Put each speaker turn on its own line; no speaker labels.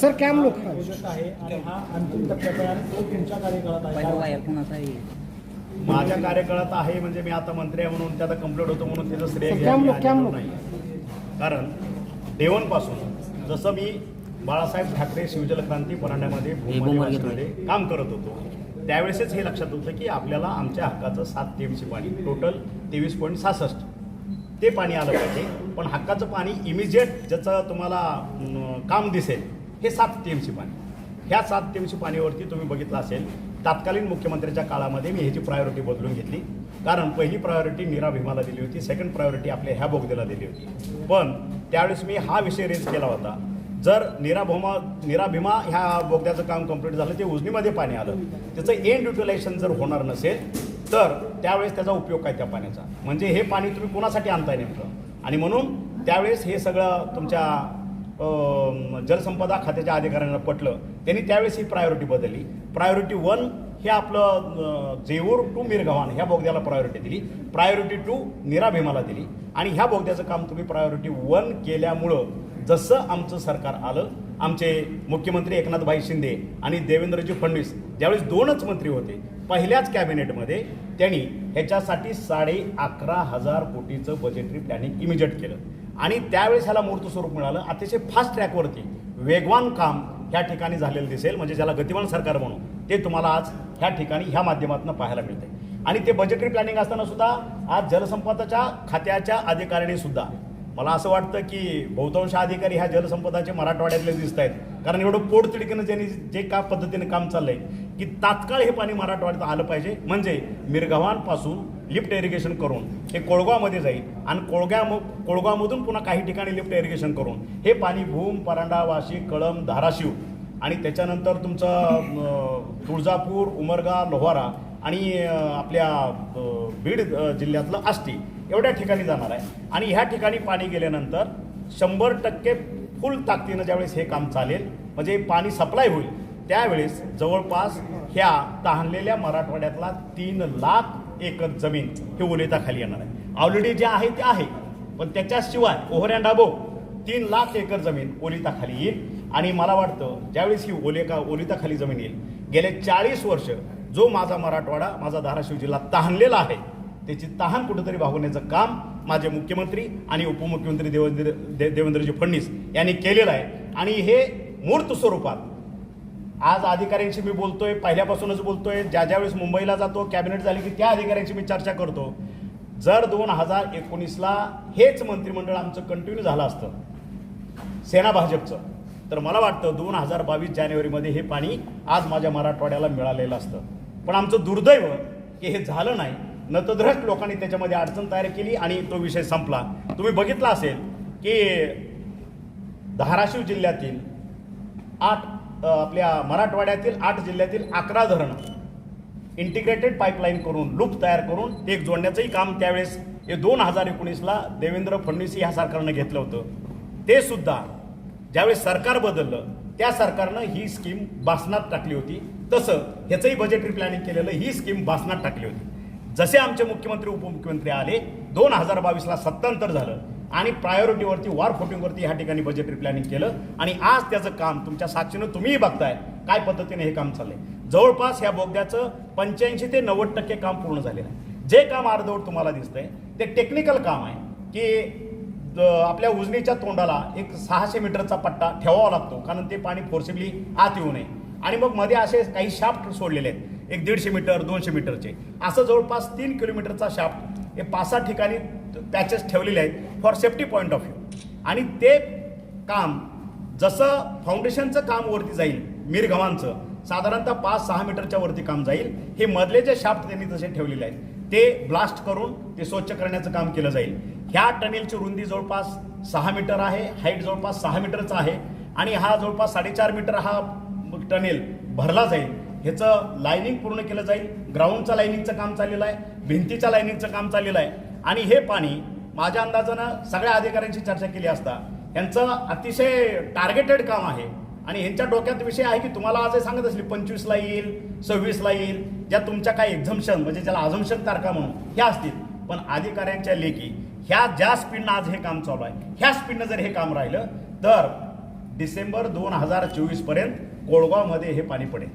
Sir cam लोक
आहे आणि हा अंतिम टप्प्यात आहे आणि तो तुमच्या कार्यकाळात आहे.
माझ्या कार्यकाळात आहे म्हणजे मी आता मंत्री आहे म्हणून त्याचा कंप्लीट होतो म्हणून त्याचं श्रेय
कॅम
मी
लोक, कॅम लोक.
नाही. कारण देवणपासून जसं मी बाळासाहेब ठाकरे शिवजल क्रांती परांड्यामध्ये
हे
काम करत होतो त्यावेळेसच हे लक्षात होतं की आपल्याला आमच्या हक्काचं सात टीएमसी पाणी टोटल तेवीस पॉईंट सहासष्ट. ते पाणी आलं पाहिजे पण हक्काचं पाणी इमिजिएट ज्याचं तुम्हाला अं, काम दिसेल हे सात टी एम सी पाणी. ह्या सात टी एम सी पाणीवरती तुम्ही बघितलं असेल तत्कालीन मुख्यमंत्र्याच्या काळामध्ये मी ह्याची प्रायोरिटी बदलून घेतली. कारण पहिली प्रायोरिटी नीरा भीमाला दिली होती सेकंड प्रायोरिटी आपल्या ह्या बोगद्याला दिली होती. पण त्यावेळेस मी हा विषय रेज केला होता. जर नीरा भोमा नीरा भीमा ह्या बोगद्याचं काम कंप्लीट झालं ते उजनीमध्ये पाणी आलं. त्याचं एंड युटिलायझेशन जर होणार नसेल तर त्यावेळेस त्याचा उपयोग काय त्या पाण्याचा? म्हणजे हे पाणी तुम्ही कोणासाठी आणताय नेमकं? आणि म्हणून त्यावेळेस हे सगळं तुमच्या जलसंपदा खात्याच्या अधिकाऱ्यांना पटलं. त्यांनी त्यावेळेस ही प्रायोरिटी बदलली. प्रायोरिटी वन हे आपलं जेवूर जेऊर टू मिरगव्हाण ह्या बोगद्याला प्रायोरिटी दिली. प्रायोरिटी टू नीरा भीमाला दिली. आणि ह्या बोगद्याचं काम तुम्ही प्रायोरिटी वन केल्यामुळं जसं आमचं सरकार आलं आमचे मुख्यमंत्री एकनाथभाई शिंदे आणि देवेंद्रजी फडणवीस ज्यावेळेस दोनच मंत्री होते पहिल्याच कॅबिनेटमध्ये त्यांनी ह्याच्यासाठी साडे अकरा हजार कोटीचं बजेटरी प्लॅनिंग इमिजिएट केलं. आणि त्यावेळेस ह्याला मूर्त स्वरूप मिळालं. अतिशय फास्ट ट्रॅकवरती वेगवान काम ह्या ठिकाणी झालेलं दिसेल. म्हणजे ज्याला गतिमान सरकार म्हणू ते तुम्हाला आज ह्या ठिकाणी ह्या माध्यमातून पाहायला मिळते आणि ते बजेटरी प्लॅनिंग असताना सुद्धा आज जलसंपदाच्या खात्याच्या अधिकाऱ्यांनी सुद्धा मला असं वाटतं की बहुतांश अधिकारी ह्या जलसंपदाचे मराठवाड्यातले दिसत आहेत कारण एवढं पोटतिडकीनं ज्यांनी जे का पद्धतीने काम चाललंय की तात्काळ हे पाणी मराठवाड्यात आलं पाहिजे. म्हणजे मिरगव्हाणपासून लिफ्ट इरिगेशन करून हे कोळगावमध्ये जाईल आणि कोळग्या कोळगावमधून पुन्हा काही ठिकाणी लिफ्ट इरिगेशन करून हे पाणी भूम परांडा वाशी कळम धाराशिव आणि त्याच्यानंतर तुमचं तुळजापूर उमरगा लोहारा आणि आपल्या बीड जिल्ह्यातलं आष्टी एवढ्या ठिकाणी जाणार आहे. आणि ह्या ठिकाणी पाणी गेल्यानंतर शंभर टक्के फुल ताकदीनं ज्यावेळेस हे काम चालेल म्हणजे पाणी सप्लाय होईल त्यावेळेस जवळपास ह्या तहानलेल्या मराठवाड्यातला तीन लाख एकच जमीन हे ओलेताखाली येणार आहे. ऑलरेडी जे आहे ते आहे पण त्याच्याशिवाय ओहऱ्या डाबो तीन लाख एकर जमीन ओलिताखाली येईल. आणि मला वाटतं ज्यावेळेस ही ओलेका ओलिताखाली जमीन येईल गेले चाळीस वर्ष जो माझा मराठवाडा माझा धाराशिव जिल्हा तहानलेला आहे त्याची तहान कुठंतरी भागवण्याचं काम माझे मुख्यमंत्री आणि उपमुख्यमंत्री देवेंद्र दे देवेंद्रजी फडणवीस यांनी केलेलं आहे. आणि हे मूर्त स्वरूपात आज अधिकाऱ्यांशी मी बोलतोय पहिल्यापासूनच बोलतोय. ज्या ज्यावेळेस मुंबईला जातो कॅबिनेट झाली की त्या अधिकाऱ्यांशी मी चर्चा करतो. जर दोन हजार एकोणीसला हेच मंत्रिमंडळ आमचं कंटिन्यू झालं असतं सेना भाजपचं तर मला वाटतं दोन हजार बावीस जानेवारीमध्ये हे पाणी आज माझ्या मराठवाड्याला मिळालेलं असतं. पण आमचं दुर्दैव की हे झालं नाही. नतद्रष्ट लोकांनी त्याच्यामध्ये अडचण तयार केली आणि तो विषय संपला. तुम्ही बघितला असेल की धाराशिव जिल्ह्यातील आठ आपल्या मराठवाड्यातील आठ जिल्ह्यातील अकरा धरणं इंटिग्रेटेड पाईपलाईन करून लूप तयार करून एक जोडण्याचंही काम त्यावेळेस हे दोन हजार एकोणीसला देवेंद्र फडणवीस ह्या सरकारनं घेतलं होतं. ते सुद्धा ज्यावेळेस सरकार बदललं त्या सरकारनं ही स्कीम बासनात टाकली होती. तसं ह्याचंही बजेटरी प्लॅनिंग केलेलं ही स्कीम बासनात टाकली होती. जसे आमचे मुख्यमंत्री उपमुख्यमंत्री आले दोन हजार बावीसला सत्तांतर झालं. आणि प्रायोरिटीवरती वॉर फुटिंगवरती ह्या ठिकाणी बजेटरी प्लॅनिंग केलं. आणि आज त्याचं काम तुमच्या साक्षीनं तुम्हीही बघताय. काय पद्धतीने हे काम चाललंय? जवळपास ह्या बोगद्याचं पंच्याऐंशी ते नव्वद टक्के काम पूर्ण झालेलं आहे. जे काम अर्धवट तुम्हाला दिसतंय ते टेक्निकल काम आहे की आपल्या उजनीच्या तोंडाला एक सहाशे मीटरचा पट्टा ठेवावा लागतो कारण ते पाणी फोर्सिबली आत येऊ नये. आणि मग मध्ये असे काही शाफ्ट सोडलेले आहेत. एक दीडशे मीटर दोनशे मीटरचे. असं जवळपास तीन किलोमीटरचा शाफ्ट हे पाच सहा ठिकाणी पॅचेस ठेवलेले आहेत for safety point of view आणि ते काम जसं फाउंडेशनचं काम वरती जाईल मिरगव्हांचं साधारणतः पाच सहा मीटरच्या वरती काम जाईल हे मधले जे शाफ्ट त्यांनी तसे ठेवलेले आहेत ते ब्लास्ट करून ते स्वच्छ करण्याचं काम केलं जाईल. ह्या टनेलची रुंदी जवळपास सहा मीटर आहे हाईट जवळपास सहा मीटरचा आहे आणि हा जवळपास साडेचार मीटर हा टनेल भरला जाईल. ह्याचं लाईनिंग पूर्ण केलं जाईल. ग्राउंडचं लाईनिंगचं काम चाललेलं आहे भिंतीच्या लाईनिंगचं काम चाललेलं आहे. आणि हे पाणी माझ्या अंदाजानं सगळ्या अधिकाऱ्यांशी चर्चा केली असता यांचं अतिशय टार्गेटेड काम आहे. आणि ह्यांच्या डोक्यात विषय आहे की तुम्हाला आज सांगत असली पंचवीसला येईल सव्वीसला येईल ज्या तुमच्या काही एक्झम्शन म्हणजे ज्याला अझम्शन तारखा म्हणून ह्या असतील. पण अधिकाऱ्यांच्या लेखी ह्या ज्या स्पीडनं आज हे काम चालू आहे ह्या स्पीडनं जर हे काम राहिलं तर डिसेंबर दोन हजार चोवीसपर्यंत कोळगावमध्ये हे पाणी पडेल.